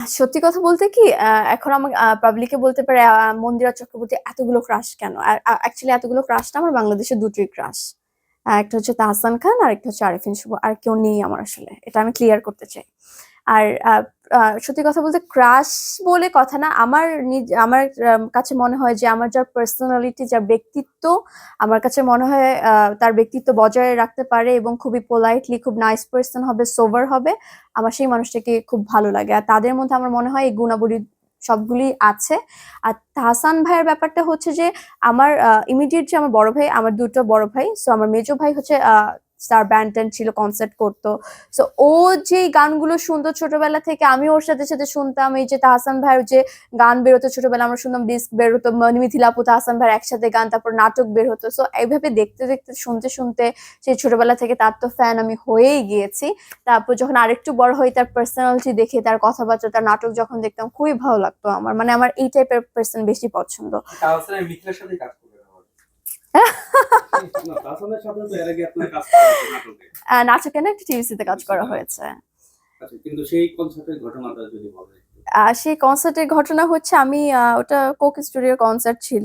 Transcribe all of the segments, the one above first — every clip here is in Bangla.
সত্যি কথা বলতে কি এখন আমার পাবলিকে বলতে পারে মন্দিরা চক্রবর্তী এতগুলো ক্রাশ কেন? অ্যাকচুয়ালি এতগুলো ক্রাশটা আমার বাংলাদেশের দুটোই ক্রাশ একটা হচ্ছে তাহসান খান আর একটা হচ্ছে আরিফিন শুভ, আর কেউ নেই আমার আসলে। এটা আমি ক্লিয়ার করতে চাই। আর সত্যি কথা বলতে ক্রাশ বলে কথা না, আমার আমার কাছে মনে হয় যে আমার যার পার্সোনালিটি যার ব্যক্তিত্ব আমার কাছে মনে হয় তার ব্যক্তিত্ব বজায় রাখতে পারে এবং খুবই পোলাইটলি খুব নাইস পার্সন হবে সোভার হবে, আমার সেই মানুষটাকে খুব ভালো লাগে। আর তাদের মধ্যে আমার মনে হয় এই গুণাবলী সবগুলি আছে। আর তাহসান ভাইয়ের ব্যাপারটা হচ্ছে যে, আমার ইমিডিয়েট যে আমার বড় ভাই, আমার দুটো বড় ভাই সো আমার মেজো ভাই হচ্ছে স্টার ব্যান্ড ছিল কনসার্ট করতো। সো ও যে গানগুলো শুনতো ছোটবেলা থেকে আমি ওর সাথে সাথে শুনতাম এই যে তাহসান ভাইয়ের যে গান বেরোতো ছোটবেলা আমরা শুনতাম ডিস্ক বেরোতো ম- মিথিলা আপু তাহসান ভাইয়ের একসাথে গান তারপর নাটক বের হতো সো এইভাবে দেখতে দেখতে শুনতে শুনতে সেই ছোটবেলা থেকে তার তো ফ্যান আমি হয়েই গিয়েছি। তারপর যখন আরেকটু বড় হই তার পার্সোনালিটি দেখে তার কথাবার্তা তার নাটক যখন দেখতাম খুবই ভালো লাগতো আমার। মানে আমার এই টাইপের পার্সন বেশি পছন্দ। তাহসানের মিথিলার সাথে কাজ নাটকে। না টিভিসিতে কাজ করা হয়েছে। আচ্ছা, কিন্তু সেই কনসার্টের ঘটনাটা যদি বলেন। সেই কনসার্টের ঘটনা হচ্ছে আমি ওটা কোক স্টুডিওর কনসার্ট ছিল।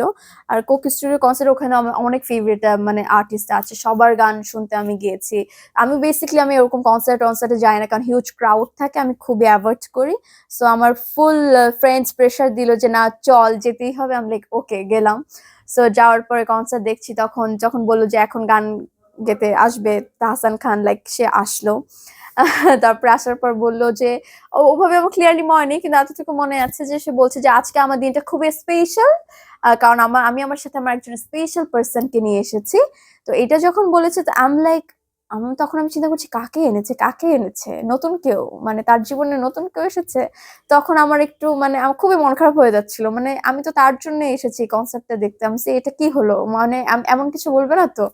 আর কোক স্টুডিওর কনসার্ট ওখানে আমার অনেক ফেভারিট মানে আর্টিস্ট আছে। সবার গান শুনতে আমি গিয়েছি। আমি বেসিক্যালি আমি ওরকম কনসার্ট টনসার্টে যাই না, কারণ হিউজ ক্রাউড থাকে, আমি খুবই অ্যাভয়েড করি। সো আমার ফুল ফ্রেন্ডস প্রেশার দিল যে, না, চল, যেতেই হবে। আমি লাইক ওকে গেলাম। সো যাওয়ার পরে কনসার্ট দেখছি, তখন, যখন বলল যে, এখন গান গেতে আসবে তাহসান খান লাইক সে আসলো। তারপরে আসার পর বলল যে ওভাবে আমার ক্লিয়ারলি মনে নেই, কিন্তু এতটুকু মনে আছে যে সে বলছে যে, আজকে আমার দিনটা খুবই স্পেশাল কারণ আমার আমি আমার সাথে আমার একজন স্পেশাল পার্সনকে নিয়ে এসেছি। তো এটা যখন বলেছে, তো আম লাইক আমি তখন আমি চিন্তা করছি, কাকে এনেছে কাকে এনেছে? নতুন কেউ? মানে তার জীবনে নতুন কেউ এসেছে? তখন আমার একটু মানে আমার খুবই মন খারাপ হয়ে যাচ্ছিল। মানে আমি তো তার জন্য এসেছি কনসার্টটা দেখতে। আমি এটা কি হলো? মানে এমন কিছু বলবে না তো?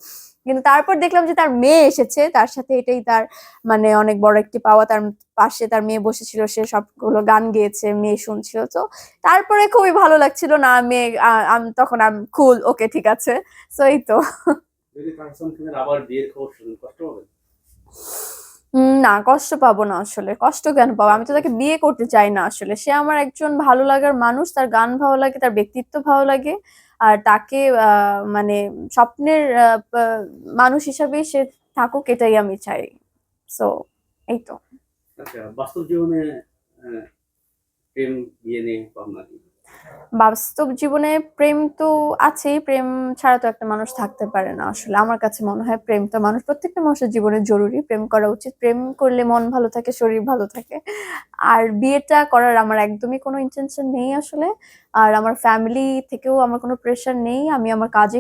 কিন্তু তারপর দেখলাম যে তার মেয়ে এসেছে তার সাথে এটাই তার মানে অনেক বড় একটি পাওয়া তার পাশে তার মেয়ে বসেছিল সে সবগুলো গান গেয়েছে মেয়ে শুনছিল। তো তারপরে খুবই ভালো লাগছিল না মেয়ে আম- তখন আমি কুল ওকে ঠিক আছে। সো এই তো। না কষ্ট পাবো না আসলে। কষ্ট কেন পাবো? আমি তো তাকে বিয়ে করতে চাই না আসলে। সে আমার একজন ভালো লাগার মানুষ তার গান ভালো লাগে তার ব্যক্তিত্ব ভালো লাগে। আর তাকে মানে স্বপ্নের মানুষ হিসাবে সে থাকুক এটাই আমি চাই। সো এই তো বাস্তব জীবনে প্রেম বিয়ে নিয়ে বাস্তব জীবনে প্রেম তো আছেই, প্রেম ছাড়া তো একটা মানুষ থাকতে পারে না আসলে। আমার কাছে মনে হয় প্রেম তো মানুষ, প্রত্যেকটা মানুষের জীবনে জরুরি। প্রেম করা উচিত। প্রেম করলে মন ভালো থাকে, শরীর ভালো থাকে। আর বিয়েটা করার আমার একদমই কোনো ইন্টেনশন নেই আসলে। আর আমার ফ্যামিলি থেকেও আমার কোনো প্রেশার নেই। আমি আমার কাজে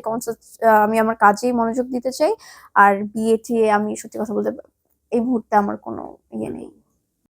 আমি আমার কাজেই মনোযোগ দিতে চাই। আর বিয়ে টিয়ে আমি সত্যি কথা বলতে এই মুহূর্তে আমার কোনো ইয়ে নেই।